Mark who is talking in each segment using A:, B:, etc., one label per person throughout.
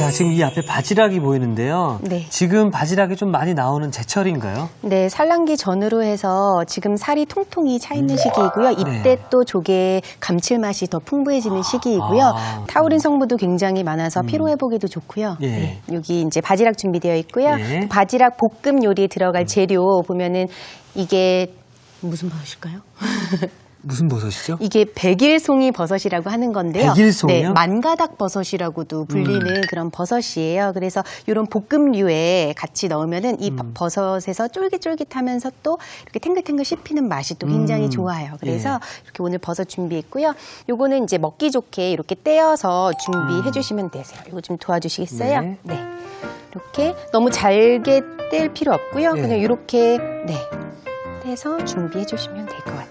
A: 자, 지금 이 앞에 바지락이 보이는데요.
B: 네.
A: 지금 바지락이 좀 많이 나오는 제철인가요?
B: 네, 산란기 전후로 해서 지금 살이 통통이 차 있는 시기이고요. 이때
A: 네.
B: 또 조개의 감칠맛이 더 풍부해지는 시기이고요.
A: 아.
B: 타우린 성분도 굉장히 많아서 피로 회복에도 좋고요.
A: 예.
B: 네, 여기 이제 바지락 준비되어 있고요.
A: 예.
B: 바지락 볶음 요리에 들어갈 재료 보면은 이게 무슨 버섯일까요?
A: 무슨 버섯이죠?
B: 이게 백일송이 버섯이라고 하는 건데요.
A: 백일송이요?
B: 네, 만가닥 버섯이라고도 불리는 그런 버섯이에요. 그래서 이런 볶음류에 같이 넣으면은 이 버- 버섯에서 쫄깃쫄깃하면서 또 이렇게 탱글탱글 씹히는 맛이 또 굉장히
A: 음.
B: 좋아요. 그래서 이렇게 오늘 버섯 준비했고요. 요거는 이제 먹기 좋게 이렇게 떼어서 준비해 주시면 되세요. 이거 좀 도와주시겠어요?
A: 네.
B: 네. 이렇게 너무 잘게 뗄 필요 없고요.
A: 네.
B: 그냥 이렇게 네. 떼서 준비해 주시면 될 것 같아요.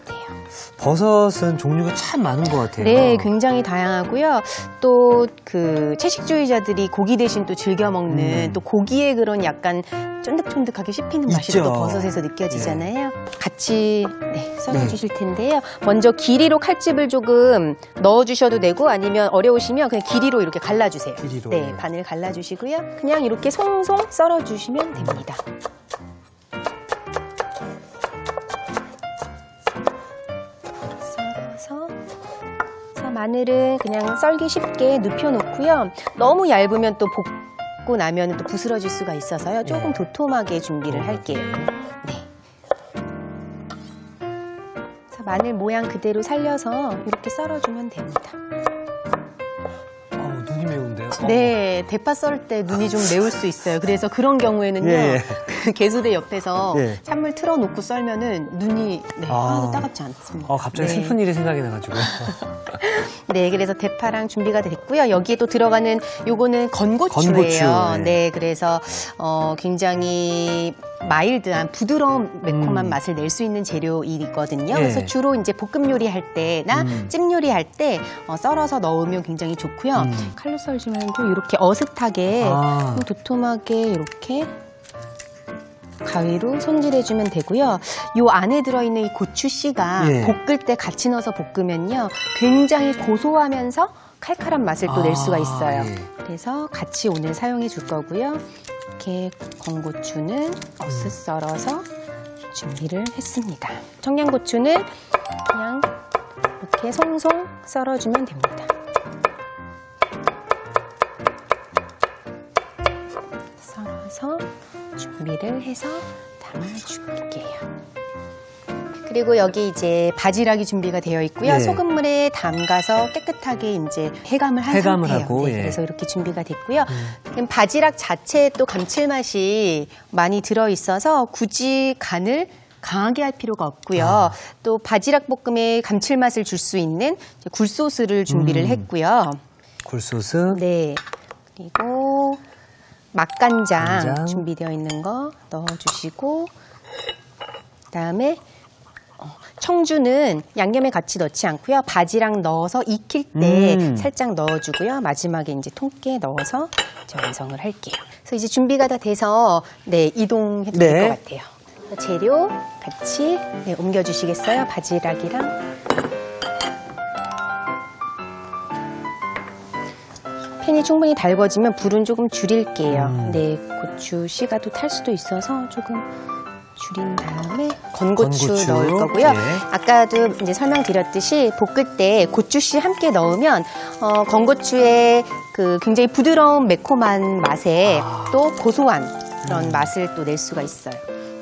A: 버섯은 종류가 참 많은 것 같아요.
B: 네, 굉장히 다양하고요. 또 그 채식주의자들이 고기 대신 또 즐겨 먹는
A: 음.
B: 또 고기의 그런 약간 쫀득쫀득하게 씹히는 맛이
A: 있죠.
B: 또 버섯에서 느껴지잖아요. 같이 네, 썰어
A: 네.
B: 주실 텐데요. 먼저 길이로 칼집을 조금 넣어 주셔도 되고 아니면 어려우시면 그냥 길이로 이렇게 갈라 주세요.
A: 길이로,
B: 네,
A: 네.
B: 반을 갈라 주시고요. 그냥 이렇게 송송 썰어 주시면 됩니다. 마늘은 그냥 썰기 쉽게 눕혀놓고요. 너무 얇으면 또 볶고 나면 또 부스러질 수가 있어서요. 조금
A: 네.
B: 도톰하게 준비를 할게요. 네. 그래서 마늘 모양 그대로 살려서 이렇게 썰어주면 됩니다.
A: 어우, 눈이 매운데요?
B: 네, 대파 썰 때 눈이 좀 매울 수 있어요. 그래서 그런 경우에는요,
A: 예, 예.
B: 그 개수대 옆에서
A: 예.
B: 찬물 틀어놓고 썰면은 눈이 네,
A: 아.
B: 하나도 따갑지 않습니다.
A: 어, 갑자기
B: 네.
A: 슬픈 일이 생각이 나가지고.
B: 네, 그래서 대파랑 준비가 됐고요. 여기에 또 들어가는 요거는 건고추예요.
A: 건고추, 네.
B: 네, 그래서 어, 굉장히 마일드한 부드러운 매콤한
A: 음.
B: 맛을 낼 수 있는 재료이거든요.
A: 네.
B: 그래서 주로 이제 볶음 요리 할 때나
A: 음.
B: 찜 요리 할 때 어, 썰어서 넣으면 굉장히 좋고요.
A: 음.
B: 칼로 썰지 말고 이렇게 어슷하게
A: 아.
B: 좀 도톰하게 이렇게 가위로 손질해주면 되고요. 요 안에 들어있는 이 고추씨가
A: 예.
B: 볶을 때 같이 넣어서 볶으면요. 굉장히 고소하면서 칼칼한 맛을 또낼
A: 아,
B: 수가 있어요.
A: 예.
B: 그래서 같이 오늘 사용해 줄 거고요. 이렇게 건고추는 어슷 썰어서 준비를 했습니다. 청양고추는 그냥 이렇게 송송 썰어주면 됩니다. 썰어서 준비를 해서 담아줄게요. 그리고 여기 이제 바지락이 준비가 되어 있고요.
A: 네.
B: 소금물에 담가서 깨끗하게 이제 해감을 한
A: 해감을
B: 상태예요.
A: 하고,
B: 네,
A: 예.
B: 그래서 이렇게 준비가 됐고요.
A: 음.
B: 그럼 바지락 자체에 또 감칠맛이 많이 들어 있어서 굳이 간을 강하게 할 필요가 없고요.
A: 아.
B: 또 바지락 볶음에 감칠맛을 줄 수 있는 굴소스를 준비를
A: 음.
B: 했고요.
A: 굴소스.
B: 네. 그리고 맛간장
A: 간장.
B: 준비되어 있는 거 넣어주시고 그다음에 어, 청주는 양념에 같이 넣지 않고요. 바지락 넣어서 익힐 때
A: 음.
B: 살짝 넣어주고요. 마지막에 이제 통깨 넣어서 이제 완성을 할게요. 그래서 이제 준비가 다 돼서 네 이동해도 될
A: 네.
B: 것 같아요. 재료 같이 네, 옮겨주시겠어요? 바지락이랑 팬이 충분히 달궈지면 불은 조금 줄일게요.
A: 음.
B: 네, 고추 씨가 또 탈 수도 있어서 조금 줄인 다음에 건고추,
A: 건고추.
B: 넣을 거고요.
A: 예.
B: 아까도 이제 설명드렸듯이 볶을 때 고추 씨 함께 넣으면 어, 건고추의 그 굉장히 부드러운 매콤한 맛에
A: 아.
B: 또 고소한 그런
A: 음.
B: 맛을 또 낼 수가 있어요.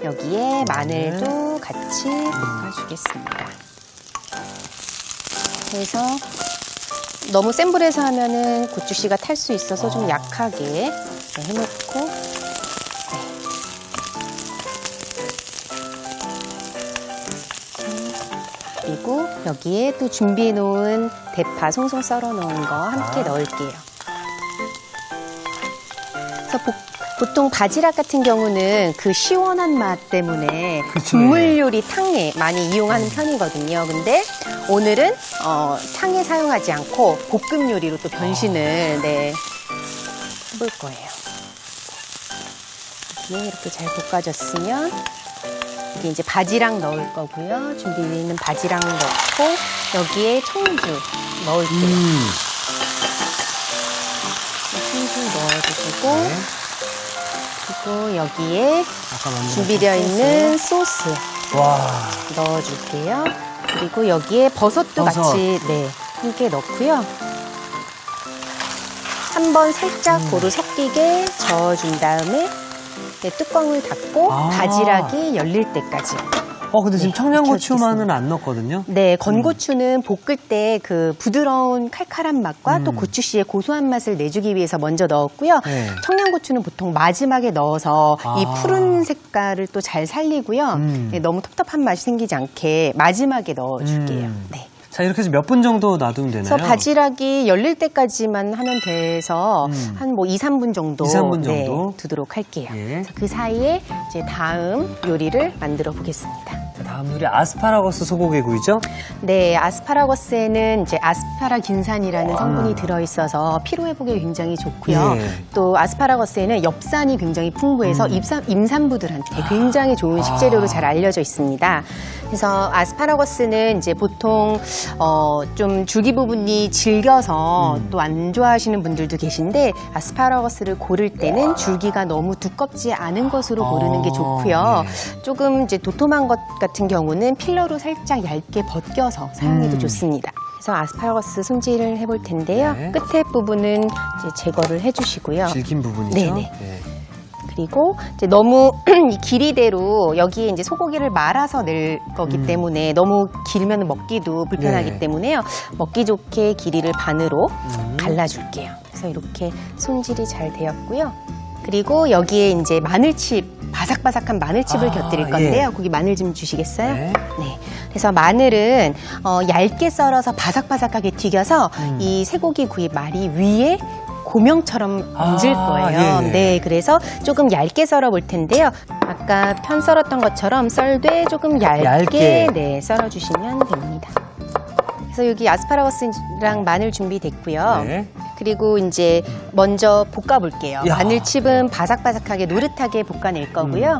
B: 여기에 마늘도 같이 볶아주겠습니다. 그래서 너무 센 불에서 하면은 고추씨가 탈 수 있어서 좀
A: 아.
B: 약하게 네, 해놓고 네. 그리고 여기에 또 준비해 놓은 대파 송송 썰어 놓은 거 함께
A: 아.
B: 넣을게요. 그래서 보, 보통 바지락 같은 경우는 그 시원한 맛 때문에
A: 그쵸,
B: 국물 요리 탕에 많이 이용하는 편이거든요. 근데 오늘은 어, 탕에 사용하지 않고 볶음 요리로 또 변신을 네, 해볼 거예요. 이렇게 잘 볶아졌으면 여기 이제 바지락 넣을 거고요. 준비되어 있는 바지락 넣고 여기에 청주 넣을게요.
A: 음.
B: 청주 넣어주시고
A: 네.
B: 그리고 여기에 준비되어 있는 소스
A: 와.
B: 넣어줄게요. 그리고 여기에 버섯도
A: 버섯.
B: 같이 네 함께 넣고요. 한번 살짝
A: 음.
B: 고루 섞이게 저어준 다음에 네, 뚜껑을 닫고
A: 아.
B: 바지락이 열릴 때까지.
A: 어, 근데 지금
B: 네,
A: 청양고추만은. 안 넣었거든요.
B: 네, 건고추는 볶을 때 그 부드러운 칼칼한 맛과 또
A: 음.
B: 고추씨의 고소한 맛을 내주기 위해서 먼저 넣었고요.
A: 네.
B: 청양고추는 보통 마지막에 넣어서
A: 아.
B: 이 푸른 색깔을 또 잘 살리고요.
A: 음.
B: 네, 너무 텁텁한 맛이 생기지 않게 마지막에 넣어줄게요.
A: 음.
B: 네.
A: 자, 이렇게 해서 몇 분 정도 놔두면 되나요?
B: 그래서 바지락이 열릴 때까지만 하면 돼서
A: 음.
B: 한 뭐 2, 3분 정도,
A: 2, 3분 정도?
B: 네, 두도록 할게요.
A: 예.
B: 그래서 그 사이에 이제 다음 요리를 만들어 보겠습니다.
A: 자, 다음 요리 아스파라거스 소고기 구이죠?
B: 네, 아스파라거스에는 이제 아스파라긴산이라는
A: 와.
B: 성분이 들어있어서 피로 회복에 굉장히 좋고요.
A: 예.
B: 또 아스파라거스에는 엽산이 굉장히 풍부해서
A: 음.
B: 입산, 임산부들한테 굉장히 좋은 식재료로
A: 아.
B: 잘 알려져 있습니다. 그래서 아스파라거스는 이제 보통 어, 좀 줄기 부분이 질겨서
A: 음.
B: 또안 좋아하시는 분들도 계신데 아스파라거스를 고를 때는 줄기가 너무 두껍지 않은 것으로 고르는 게
A: 아,
B: 좋고요.
A: 네.
B: 조금 이제 도톰한 것 같은 경우는 필러로 살짝 얇게 벗겨서 사용해도
A: 음.
B: 좋습니다. 그래서 아스파라거스 손질을 해볼 텐데요.
A: 네.
B: 끝에 부분은 이제 제거를 해주시고요.
A: 질긴 부분이죠?
B: 네네.
A: 네.
B: 그리고 이제 너무 이 길이대로 여기에 이제 소고기를 말아서 낼 거기
A: 음.
B: 때문에 너무 길면 먹기도 불편하기
A: 네.
B: 때문에요. 먹기 좋게 길이를 반으로
A: 음.
B: 갈라줄게요. 그래서 이렇게 손질이 잘 되었고요. 그리고 여기에 이제 마늘칩, 바삭바삭한 마늘칩을
A: 아,
B: 곁들일 건데요. 거기 마늘 좀 주시겠어요?
A: 네.
B: 네. 그래서 마늘은 어, 얇게 썰어서 바삭바삭하게 튀겨서
A: 음.
B: 이 쇠고기 구이 말이 위에 고명처럼 얹을
A: 아,
B: 거예요.
A: 예, 예.
B: 네, 그래서 조금 얇게 썰어 볼 텐데요. 아까 편 썰었던 것처럼 썰되 조금 얇게,
A: 얇게.
B: 네, 썰어 주시면 됩니다. 그래서 여기 아스파라거스랑 마늘 준비됐고요.
A: 네.
B: 그리고 이제 먼저 볶아 볼게요.
A: 야.
B: 마늘칩은 바삭바삭하게 노릇하게 볶아낼 거고요.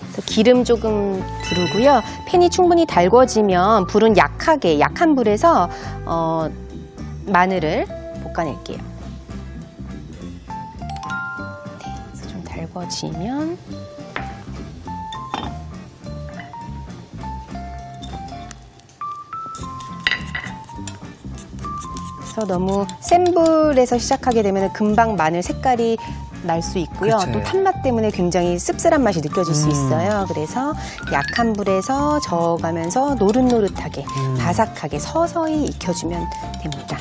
B: 그래서 기름 조금 두르고요. 팬이 충분히 달궈지면 불은 약하게 약한 불에서 어, 마늘을 볶아낼게요. 네, 그래서 좀 달궈지면 그래서 너무 센 불에서 시작하게 되면 금방 마늘 색깔이 날 수 있고요. 또 탄맛 때문에 굉장히 씁쓸한 맛이 느껴질 수
A: 음.
B: 있어요. 그래서 약한 불에서 저어가면서 노릇노릇하게
A: 음.
B: 바삭하게 서서히 익혀주면 됩니다.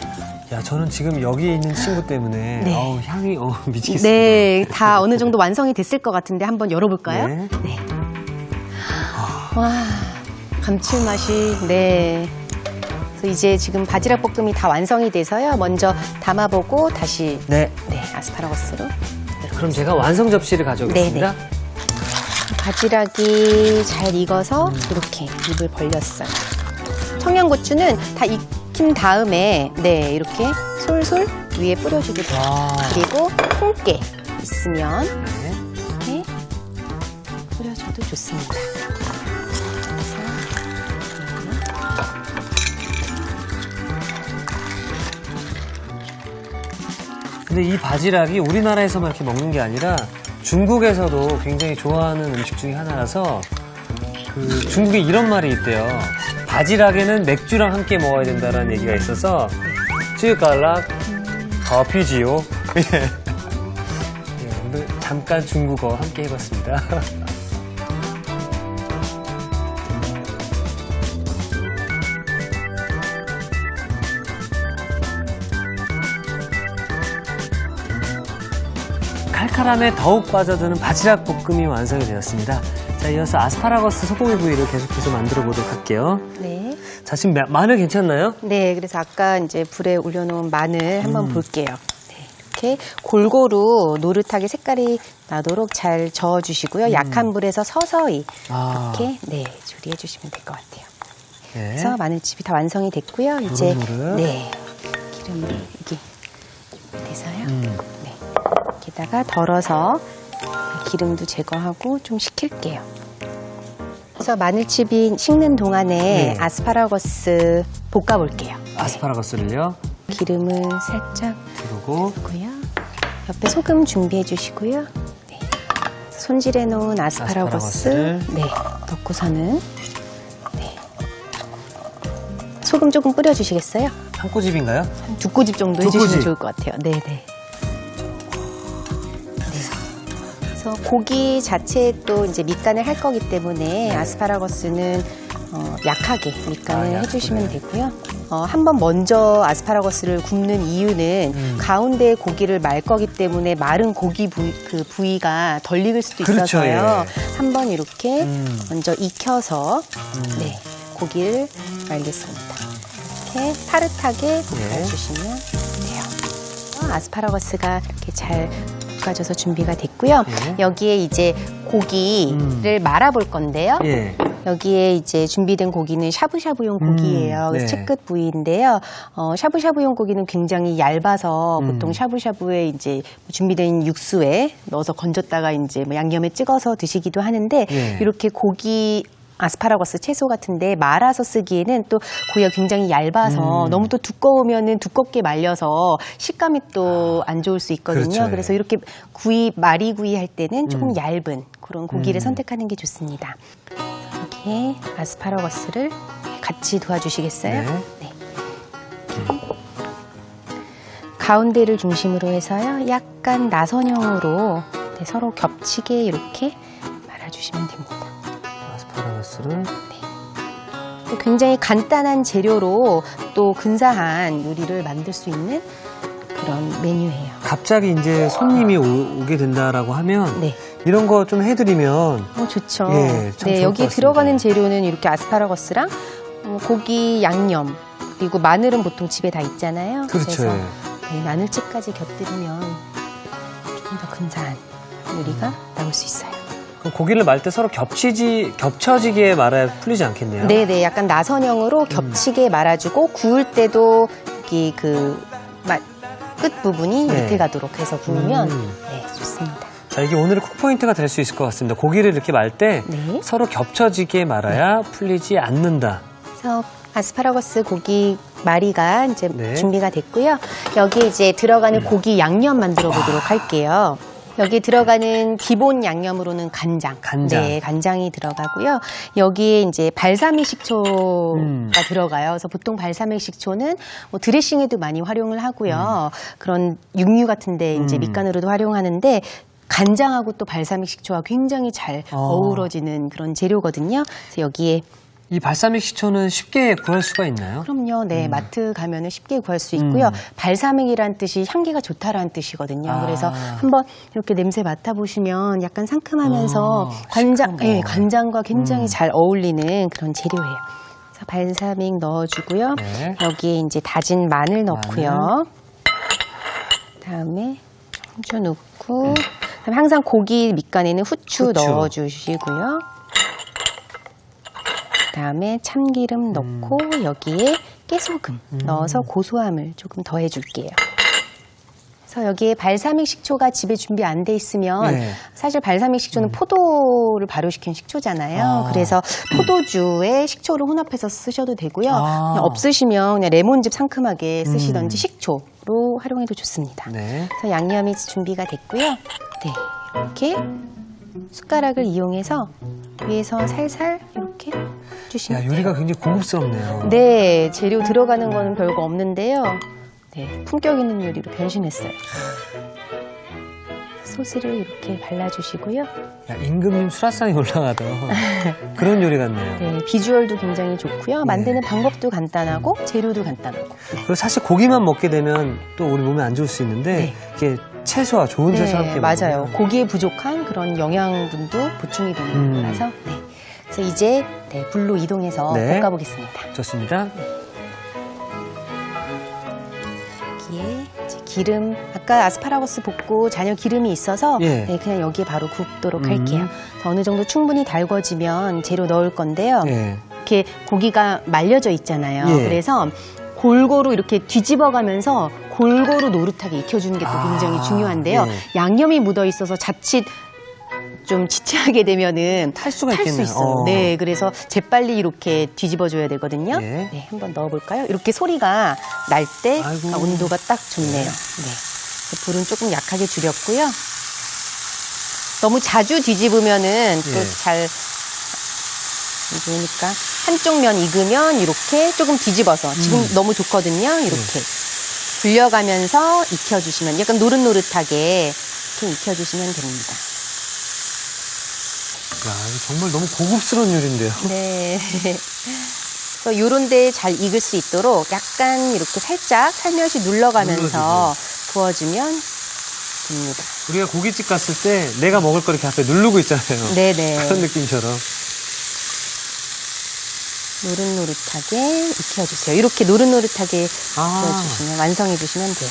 A: 야, 저는 지금 여기 있는 친구 때문에
B: 네.
A: 어우, 향이 어, 미치겠습니다.
B: 네, 다 어느 정도 완성이 됐을 것 같은데 한번 열어볼까요?
A: 네.
B: 와, 감칠맛이, 네. 이제 지금 바지락 볶음이 다 완성이 돼서요. 먼저 담아보고 다시,
A: 네.
B: 네, 아스파라거스로.
A: 그럼 제가 완성 접시를 가져오겠습니다.
B: 네네. 바지락이 잘 익어서 이렇게 입을 벌렸어요. 청양고추는 다 익힌 다음에, 네, 이렇게 솔솔 위에 뿌려주게 돼요.
A: 와.
B: 그리고 통깨 있으면
A: 네.
B: 이렇게 뿌려줘도 좋습니다.
A: 근데 이 바지락이 우리나라에서만 이렇게 먹는 게 아니라 중국에서도 굉장히 좋아하는 음식 중에 하나라서 그 중국에 이런 말이 있대요. 바지락에는 맥주랑 함께 먹어야 된다는 얘기가 있어서 쯔갈락 커피지요. 예. 예, 오늘 잠깐 중국어 함께 해봤습니다. 칼칼함에 더욱 빠져드는 바지락 볶음이 완성이 되었습니다. 자, 이어서 아스파라거스 소고기 구이를 계속해서 만들어 보도록 할게요.
B: 네.
A: 자, 지금 마- 마늘 괜찮나요?
B: 네, 그래서 아까 이제 불에 올려놓은 마늘 한번
A: 음.
B: 볼게요. 네, 이렇게 골고루 노릇하게 색깔이 나도록 잘 저어주시고요. 약한 불에서 서서히
A: 음. 아.
B: 이렇게 네 조리해 주시면 될 것 같아요.
A: 네.
B: 그래서 마늘칩이 다 완성이 됐고요. 이제
A: 노릇노릇.
B: 네 기름을 이게 돼서요.
A: 음.
B: 네 여기다가 덜어서 기름도 제거하고 좀 식힐게요. 그래서 마늘칩이 식는 동안에
A: 네.
B: 아스파라거스 볶아볼게요.
A: 아스파라거스를요.
B: 기름을 살짝
A: 넣어주고
B: 고요. 옆에 소금 준비해 주시고요. 네. 손질해 놓은 아스파라거스. 네, 넣고서는 네. 소금 조금 뿌려 주시겠어요?
A: 한 꼬집인가요?
B: 한 두 꼬집 정도
A: 두
B: 해주시면
A: 꼬집.
B: 좋을 것 같아요. 네, 네. 그래서 고기 자체에 또 이제 밑간을 할 거기 때문에 아스파라거스는 어, 약하게 밑간을
A: 네. 아,
B: 해주시면. 되고요. 어, 한번 먼저 아스파라거스를 굽는 이유는
A: 음.
B: 가운데 고기를 말 거기 때문에 마른 고기 부위, 그 부위가 덜 익을 수도
A: 그렇죠,
B: 있어서요.
A: 예.
B: 한번 이렇게
A: 음.
B: 먼저 익혀서 네, 고기를 말겠습니다. 이렇게 파릇하게
A: 예.
B: 볶아주시면 돼요. 어, 아스파라거스가 이렇게 잘 볶아져서 준비가 됐고요.
A: 예.
B: 여기에 이제 고기를 말아볼 건데요.
A: 예.
B: 여기에 이제 준비된 고기는 샤브샤브용 고기예요.
A: 음, 네.
B: 채끝 부위인데요. 어, 샤브샤브용 고기는 굉장히 얇아서
A: 음.
B: 보통 샤브샤브에 이제 준비된 육수에 넣어서 건졌다가 이제 뭐 양념에 찍어서 드시기도 하는데
A: 예.
B: 이렇게 고기 아스파라거스 채소 같은데 말아서 쓰기에는 또 고기가 굉장히 얇아서
A: 음.
B: 너무 또 두꺼우면은 두껍게 말려서 식감이 또 안 좋을 수 있거든요.
A: 그렇죠, 예.
B: 그래서 이렇게 구이 마리 구이 할 때는 조금
A: 음.
B: 얇은 그런 고기를
A: 음.
B: 선택하는 게 좋습니다. 여기에 아스파라거스를 같이 도와주시겠어요?
A: 네.
B: 가운데를 중심으로 해서요. 약간 나선형으로 네, 서로 겹치게 이렇게 말아주시면 됩니다.
A: 아스파라거스를
B: 또 굉장히 간단한 재료로 또 근사한 요리를 만들 수 있는 그런 메뉴예요.
A: 갑자기 이제 손님이 오, 게 된다라고 하면
B: 네.
A: 이런 거 좀 해드리면
B: 어, 좋죠.
A: 예,
B: 네,
A: 같습니다.
B: 들어가는 재료는 이렇게 아스파라거스랑 어, 고기 양념 그리고 마늘은 보통 집에 다 있잖아요.
A: 그렇죠.
B: 래서
A: 예.
B: 네, 마늘집까지 곁들이면 조금 더 근사한 요리가 나올 수 있어요.
A: 그럼 고기를 말 때 서로 겹치지 겹쳐지게 말아야 풀리지 않겠네요.
B: 네네, 약간 나선형으로 겹치게 말아주고 구울 때도 여기 그끝 부분이
A: 네.
B: 밑에 가도록 해서 구우면
A: 음.
B: 네 좋습니다.
A: 자 이게 오늘의 쿡 포인트가 될 수 있을 것 같습니다. 고기를 이렇게 말 때
B: 네.
A: 서로 겹쳐지게 말아야 풀리지 않는다.
B: 그래서 아스파라거스 고기 마리가 이제
A: 네.
B: 준비가 됐고요. 여기에 이제 들어가는 고기 양념 만들어 보도록 할게요. 여기 들어가는 기본 양념으로는 간장.
A: 간장.
B: 네, 간장이 들어가고요. 여기에 이제 발사믹 식초가
A: 음.
B: 들어가요. 그래서 보통 발사믹 식초는 뭐 드레싱에도 많이 활용을 하고요. 그런 육류 같은데 이제
A: 음.
B: 밑간으로도 활용하는데 간장하고 또 발사믹 식초가 굉장히 잘
A: 어.
B: 어우러지는 그런 재료거든요. 그래서 여기에
A: 이 발사믹 식초는 쉽게 구할 수가 있나요?
B: 그럼요. 네, 마트 가면은 쉽게 구할 수 있고요.
A: 음.
B: 발사믹이란 뜻이 향기가 좋다라는 뜻이거든요.
A: 아.
B: 그래서 한번 이렇게 냄새 맡아 보시면 약간 상큼하면서
A: 아,
B: 간장, 예,
A: 거.
B: 간장과 굉장히
A: 음.
B: 잘 어울리는 그런 재료예요. 그래서 발사믹 넣어주고요.
A: 네.
B: 여기에 이제 다진 마늘 넣고요. 다음에 청주 넣고, 그다음에 항상 고기 밑간에는 후추,
A: 후추.
B: 넣어주시고요. 그다음에 참기름 넣고 여기에 깨소금 넣어서 고소함을 조금 더해줄게요. 그래서 여기에 발사믹 식초가 집에 준비 안 돼 있으면
A: 네.
B: 사실 발사믹 식초는 포도를 발효시킨 식초잖아요.
A: 아.
B: 그래서 포도주에 식초를 혼합해서 쓰셔도 되고요.
A: 아.
B: 그냥 없으시면 그냥 레몬즙 상큼하게 쓰시던지
A: 음.
B: 식초로 활용해도 좋습니다.
A: 네.
B: 그래서 양념이 준비가 됐고요. 네, 이렇게 숟가락을 이용해서 위에서 살살 이렇게 주시면
A: 야 요리가 굉장히 고급스럽네요.
B: 네, 재료 들어가는 거는 별거 없는데요. 네, 품격 있는 요리로 변신했어요. 소스를 이렇게 발라주시고요.
A: 야, 임금님 수라상이 올라가던 그런 요리 같네요.
B: 네, 비주얼도 굉장히 좋고요. 만드는 방법도 간단하고 재료도 간단하고.
A: 그리고 사실 고기만 먹게 되면 또 우리 몸에 안 좋을 수 있는데
B: 네.
A: 이렇게 채소와 좋은 채소 함께
B: 네, 맞아요.
A: 먹으면
B: 고기에 부족한 그런 영양분도 보충이 되는
A: 음.
B: 거라서. 네. 그래서 이제 네, 불로 이동해서
A: 네.
B: 볶아 보겠습니다.
A: 좋습니다.
B: 여기에 이제 기름, 아까 아스파라거스 볶고 잔여 기름이 있어서
A: 예.
B: 네, 그냥 여기에 바로 굽도록
A: 음.
B: 할게요. 그래서 어느 정도 충분히 달궈지면 재료 넣을 건데요.
A: 예.
B: 이렇게 고기가 말려져 있잖아요.
A: 예.
B: 그래서 골고루 이렇게 뒤집어가면서 골고루 노릇하게 익혀주는 게또
A: 아,
B: 굉장히 중요한데요.
A: 예.
B: 양념이 묻어 있어서 자칫 좀 지체하게 되면은
A: 탈 수가
B: 탈 수
A: 있겠네요.
B: 있어요.
A: 어.
B: 네, 그래서 재빨리 이렇게 뒤집어줘야 되거든요.
A: 예.
B: 네, 한번 넣어볼까요? 이렇게 소리가 날 때
A: 아이고.
B: 온도가 딱 좋네요. 네. 불은 조금 약하게 줄였고요. 너무 자주 뒤집으면은
A: 예.
B: 또 잘 좋으니까 한쪽 면 익으면 이렇게 조금 뒤집어서 지금
A: 음.
B: 너무 좋거든요. 이렇게 불려가면서 익혀주시면 약간 노릇노릇하게 이렇게 익혀주시면 됩니다.
A: 야, 이거 정말 너무 고급스러운 요리인데요.
B: 네. 그래서 요런 데잘 익을 수 있도록 약간 이렇게 살짝 살며시 눌러가면서 구워주면 됩니다.
A: 우리가 고깃집 갔을 때 내가 먹을 거 이렇게 앞에 누르고 있잖아요.
B: 네네.
A: 그런 느낌처럼.
B: 노릇노릇하게 익혀주세요. 이렇게 노릇노릇하게
A: 아.
B: 익혀주시면 완성해주시면 돼요.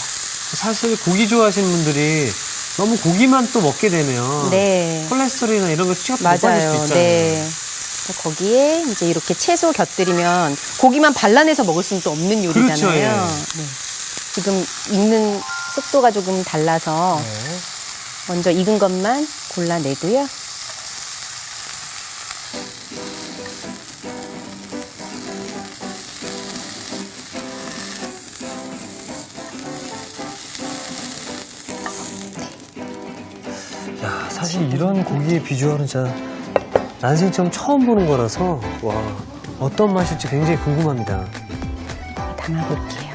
A: 사실 고기 좋아하시는 분들이 너무 고기만 또 먹게 되면
B: 네.
A: 콜레스테롤이나 이런 거 수치가 또 높아질 수
B: 맞아요.
A: 있잖아요.
B: 네. 거기에 이제 이렇게 채소 곁들이면 고기만 발라내서 먹을 수는 또 없는 요리잖아요.
A: 그렇죠, 예.
B: 네. 지금 익는 속도가 조금 달라서
A: 네.
B: 먼저 익은 것만 골라내고요.
A: 이런 고기의 비주얼은 진짜 난생처럼 처음 보는 거라서 와 어떤 맛일지 굉장히 궁금합니다.
B: 담아볼게요.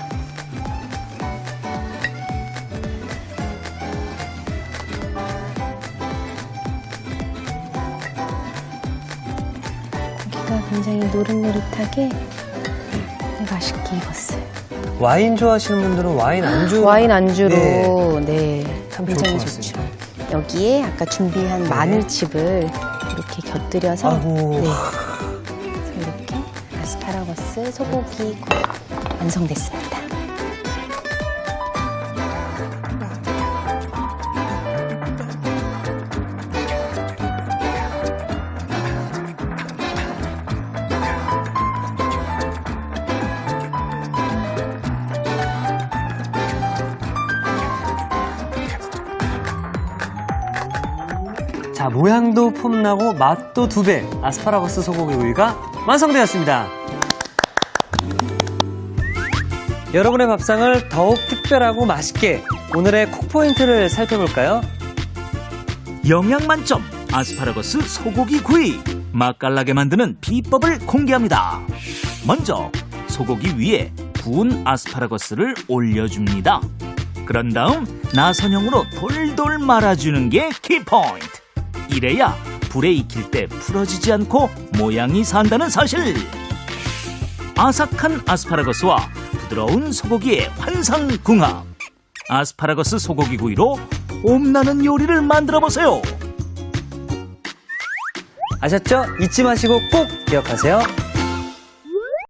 B: 고기가 굉장히 노릇노릇하게 네, 맛있게 익었어요.
A: 와인 좋아하시는 분들은 와인 안주
B: 와인 안주로
A: 네.
B: 네,
A: 참 좋을
B: 굉장히
A: 것
B: 좋죠.
A: 같습니다.
B: 여기에 아까 준비한
A: 네.
B: 마늘칩을 이렇게 곁들여서
A: 아이고.
B: 네. 그래서 이렇게 아스파라거스 소고기 구이 완성됐습니
A: 자 모양도 폼나고 맛도 두 배 아스파라거스 소고기 구이가 완성되었습니다. 여러분의 밥상을 더욱 특별하고 맛있게 오늘의 콕 포인트를 살펴볼까요?
C: 영양 만점 아스파라거스 소고기 구이 맛깔나게 만드는 비법을 공개합니다. 먼저 소고기 위에 구운 아스파라거스를 올려줍니다. 그런 다음 나선형으로 돌돌 말아주는 게 키포인트. 이래야 불에 익힐 때 풀어지지 않고 모양이 산다는 사실. 아삭한 아스파라거스와 부드러운 소고기의 환상궁합. 아스파라거스 소고기 구이로 옴나는 요리를 만들어 보세요.
A: 아셨죠? 잊지 마시고 꼭 기억하세요.